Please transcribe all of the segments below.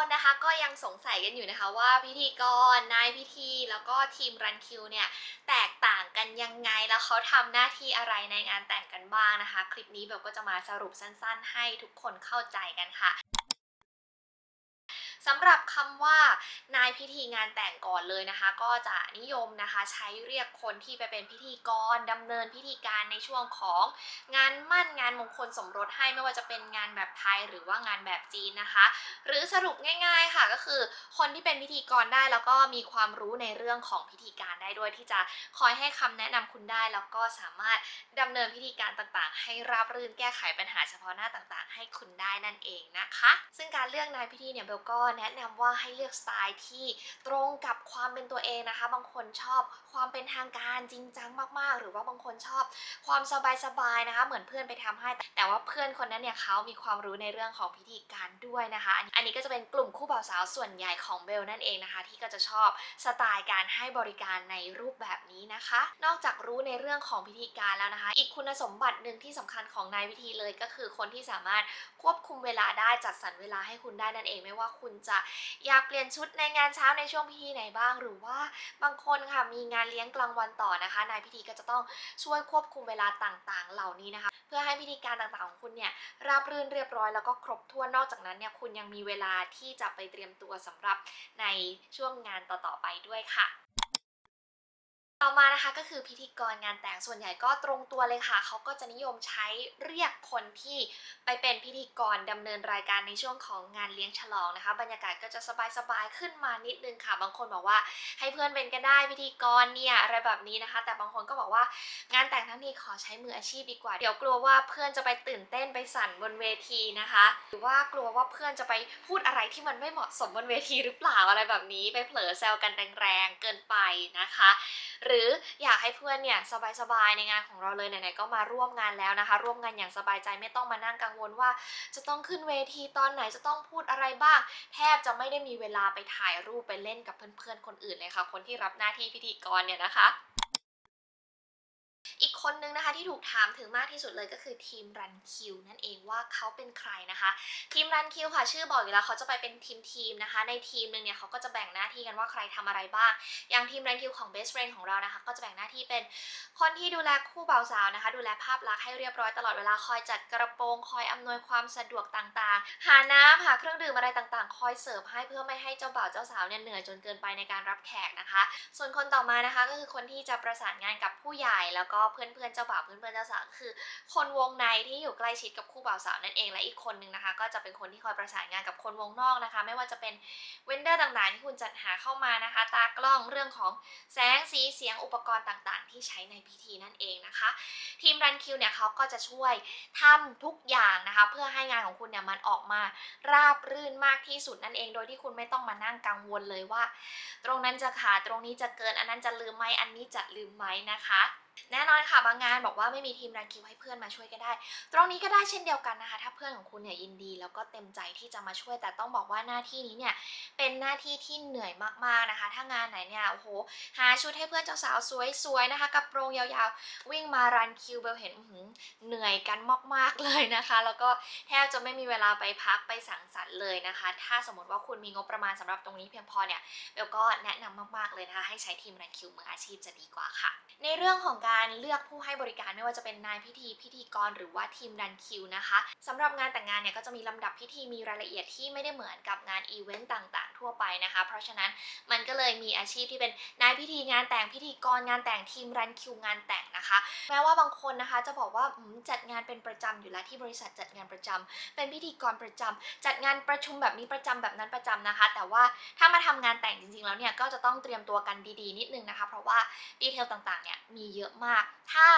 คนนะคะก็ยังสงสัยกันอยู่นะคะว่าพิธีกรนายพิธีแล้วก็ทีมรันคิวเนี่ยแตกต่างกันยังไงแล้วเขาทำหน้าที่อะไรในงานแต่งกันบ้างนะคะ คลิปนี้เบลก็จะมาสรุปสั้น ๆ ให้ทุกคนเข้าใจกันค่ะ สำหรับคำว่านายพิธีงานแต่งก่อนเลยนะคะ ก็จะนิยมนะคะใช้เรียกคนที่ไปเป็นพิธีกรดำเนินพิธีการในช่วงของงานมั่นงานมงคลสมรสให้ไม่ว่าจะเป็นงานแบบไทยหรือว่างานแบบจีนนะคะ หรือสรุปง่ายๆค่ะก็คือคนที่เป็นพิธีกรได้แล้วก็มีความรู้ในเรื่องของพิธีการได้ด้วยที่จะคอยให้คำแนะนำคุณได้ แล้วก็สามารถดำเนินพิธีการต่างๆ ให้ราบรื่นแก้ไขปัญหาเฉพาะหน้าต่างๆ ให้คุณได้นั่นเองนะคะ ซึ่งการเลือกนายพิธีเนี่ยเบลก็แนะนำว่าให้เลือกสไตล์ที่ตรงกับความเป็นตัวเองนะคะ บางคนชอบความเป็นทางการจริงจังมากๆ หรือว่าบางคนชอบความสบายๆนะคะ เหมือนเพื่อนไปทำให้ แต่ว่าเพื่อนคนนั้นเนี่ยเขามีความรู้ในเรื่องของพิธีการด้วยนะคะ อันนนี้ก็จะเป็นกลุ่มคู่บ่าวสาวส่วนใหญ่ของเบลนั่นเองนะคะ ที่ก็จะชอบสไตล์การให้บริการในรูปแบบนี้นะคะ นอกจากรู้ในเรื่องของพิธีการแล้วนะคะ อีกคุณสมบัติหนึ่งที่สำคัญของนายพิธีเลยก็คือคนที่สามารถควบคุมเวลาได้จัดสรรเวลาให้คุณได้นั่นเองไม่ว่าคุณจะอยากเปลี่ยนชุดในงานเช้าในช่วงพิธีไหนบ้าง หรือว่าบางคนค่ะมีงานเลี้ยงกลางวันต่อนะคะ นายพิธีก็จะต้องช่วยควบคุมเวลาต่างๆ เหล่านี้นะคะ เพื่อให้พิธีการต่างๆของคุณเนี่ยราบรื่นเรียบร้อยแล้วก็ครบถ้วนนอกจากนั้นเนี่ยคุณยังมีเวลาที่จะไปเตรียมตัวสำหรับในช่วงงานต่อๆไปด้วยค่ะ ต่อมานะคะก็คือพิธีกรงานแต่งส่วนใหญ่ก็ตรงตัวเลยค่ะ เขาก็จะนิยมใช้เรียกคนที่ไปเป็นพิธีกรดำเนินรายการในช่วงของงานเลี้ยงฉลองนะคะ บรรยากาศก็จะสบายๆขึ้นมานิดนึงค่ะ บางคนบอกว่าให้เพื่อนเป็นก็ได้พิธีกรเนี่ยอะไรแบบนี้นะคะ แต่บางคนก็บอกว่างานแต่งทั้งทีขอใช้มืออาชีพดีกว่า เดี๋ยวกลัวว่าเพื่อนจะไปตื่นเต้นไปสั่นบนเวทีนะคะ หรือว่ากลัวว่าเพื่อนจะไปพูดอะไรที่มันไม่เหมาะสมบนเวทีหรือเปล่าอะไรแบบนี้ ไปเผลอแซวกันแรงๆเกินไปนะคะหรืออยากให้เพื่อนเนี่ยสบายๆในงานของเราเลยไหนๆก็มาร่วมงานแล้วนะคะ ร่วมงานอย่างสบายใจไม่ต้องมานั่งกังวลว่า จะต้องขึ้นเวทีตอนไหนจะต้องพูดอะไรบ้าง แทบจะไม่ได้มีเวลาไปถ่ายรูปไปเล่นกับเพื่อนๆคนอื่นเลยค่ะ คนที่รับหน้าที่พิธีกรเนี่ยนะคะ คนนึงนะคะที่ถูกถามถึงมากที่สุดเลยก็คือทีมรันคิวนั่นเองว่าเขาเป็นใครนะคะ ทีมรันคิวค่ะ ชื่อบอกอยู่แล้วเขาจะไปเป็นทีมทีมนะคะ ในทีมหนึ่งเนี่ยเขาก็จะแบ่งหน้าที่กันว่าใครทำอะไรบ้าง อย่างทีมรันคิวของ best friend ของเรานะคะ ก็จะแบ่งหน้าที่เป็นคนที่ดูแลคู่บ่าวสาวนะคะ ดูแลภาพลักษณ์ให้เรียบร้อยตลอดเวลาคอยจัดกระโปรงคอยอำนวยความสะดวกต่างๆ หาน้ำหาเครื่องดื่มอะไรต่างๆ คอยเสิร์ฟให้เพื่อไม่ให้เจ้าบ่าวเจ้าสาวเนี่ยเหนื่อยจนเกินไปในการรับแขกนะคะ ส่วนคนต่อมานะคะ ก็คือคนที่จะประสานงานกับผู้ใหญ่แล้วก็เพื่อนๆเจ้าบ่าวเพื่อนๆเจ้าสาวคือ คนวงในที่อยู่ใกล้ชิดกับคู่บ่าวสาวนั่นเองและอีกคนนึงนะคะ ก็จะเป็นคนที่คอยประสานงานกับคนวงนอกนะคะ ไม่ว่าจะเป็นเวนเดอร์ต่างๆ ที่คุณจัดหาเข้ามานะคะ ตากล้องเรื่องของแสงสีเสียงอุปกรณ์ต่างๆ ที่ใช้ในพิธีนั่นเองนะคะ ทีมรันคิวเนี่ยเขาก็จะช่วยทำทุกอย่างนะคะ เพื่อให้งานของคุณเนี่ยมันออกมาราบรื่นมากที่สุดนั่นเอง โดยที่คุณไม่ต้องมานั่งกังวลเลยว่า ตรงนั้นจะขาดตรงนี้จะเกินอันนั้นจะลืมไหมอันนี้จะลืมไหมนะคะ แน่นอนค่ะบางงานบอกว่าไม่มีทีมรันคิวให้เพื่อนมาช่วยก็ได้ ตรงนี้ก็ได้เช่นเดียวกันนะคะ ถ้าเพื่อนของคุณเนี่ยยินดี แล้วก็เต็มใจที่จะมาช่วย แต่ต้องบอกว่าหน้าที่นี้เนี่ยเป็นหน้าที่ที่เหนื่อยมากๆนะคะ ถ้างานไหนเนี่ยโอ้โหหาชุดให้เพื่อนเจ้าสาวสวยๆนะคะ กับโปรงยาวๆ วิ่งมารันคิวเบลเห็นหเหนื่อยกันมากๆเลยนะคะ แล้วก็แทบจะไม่มีเวลาไปพักไปสังสรรค์เลยนะคะ ถ้าสมมติว่าคุณมีงบประมาณสำหรับตรงนี้เพียงพอเนี่ยเบลก็แนะนำมากๆเลยนะคะให้ใช้ทีมรันคิวมืออาชีพจะดีกว่าค่ะ ในเรื่องของการเลือกผู้ให้บริการไม่ว่าจะเป็นนายพิธีพิธีกรหรือว่าทีมรันคิวนะคะสำหรับงานแต่งงานเนี่ยก็จะมีลำดับพิธีมีรายละเอียดที่ไม่ได้เหมือนกับงานอีเวนต์ต่างๆ ทั่วไปนะคะ เพราะฉะนั้นมันก็เลยมีอาชีพที่เป็นนายพิธีงานแต่งพิธีกรงานแต่งทีมรันคิวงานแต่งนะคะ แม้ว่าบางคนนะคะจะบอกว่าจัดงานเป็นประจำอยู่แล้วที่บริษัทจัดงานประจำเป็นพิธีกรประจำจัดงานประชุมแบบนี้ประจำแบบนั้นประจำนะคะ แต่ว่าถ้ามาทำงานแต่งจริงๆแล้วเนี่ยก็จะต้องเตรียมตัวกันดีๆ นิดนึงนะคะ เพราะว่าดีเทลต่างๆเนี่ยมีเยอะมากถ้า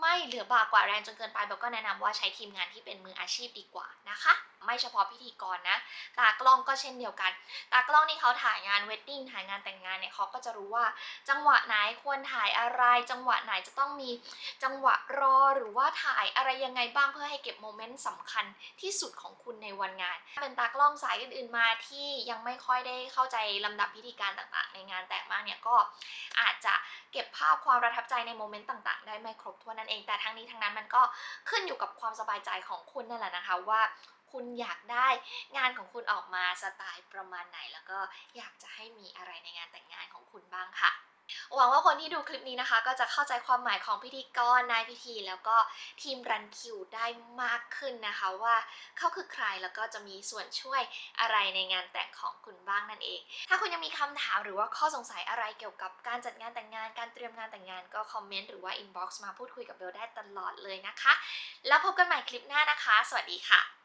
ไม่เหลือบากกว่าแรงจนเกินไปเบลก็แนะนำว่าใช้ทีมงานที่เป็นมืออาชีพดีกว่านะคะ ไม่เฉพาะพิธีกรนะ ตากล้องก็เช่นเดียวกัน ตากล้องนี่เขาถ่ายงานเวดดิ้งถ่ายงานแต่งงานเนี่ยเขาก็จะรู้ว่า จังหวะไหนควรถ่ายอะไร จังหวะไหนจะต้องมีจังหวะรอหรือว่าถ่ายอะไรยังไงบ้างเพื่อให้เก็บโมเมนต์สำคัญที่สุดของคุณในวันงาน เป็นตากล้องสายอื่นๆมาที่ยังไม่ค่อยได้เข้าใจลำดับพิธีการต่างๆ ในงานแต่งมากเนี่ยก็อาจจะเก็บภาพความประทับใจในโมเมนต์ต่าง ๆ ได้ไม่ครบถ้วนนั่นเอง แต่ทั้งนี้ทั้งนั้นมันก็ขึ้นอยู่กับความสบายใจของคุณนั่นแหละนะคะว่าคุณอยากได้งานของคุณออกมาสไตล์ประมาณไหน แล้วก็อยากจะให้มีอะไรในงานแต่งงานของคุณบ้างค่ะ หวังว่าคนที่ดูคลิปนี้นะคะ ก็จะเข้าใจความหมายของพิธีกรนายพิธี แล้วก็ทีมรันคิวได้มากขึ้นนะคะว่าเขาคือใครแล้วก็จะมีส่วนช่วยอะไรในงานแต่งของคุณบ้างนั่นเอง ถ้าคุณยังมีคำถามหรือว่าข้อสงสัยอะไรเกี่ยวกับการจัดงานแต่งงานการเตรียมงานแต่งงานก็คอมเมนต์หรือว่าอินบ็อกซ์มาพูดคุยกับเบลได้ตลอดเลยนะคะ แล้วพบกันใหม่คลิปหน้านะคะ สวัสดีค่ะ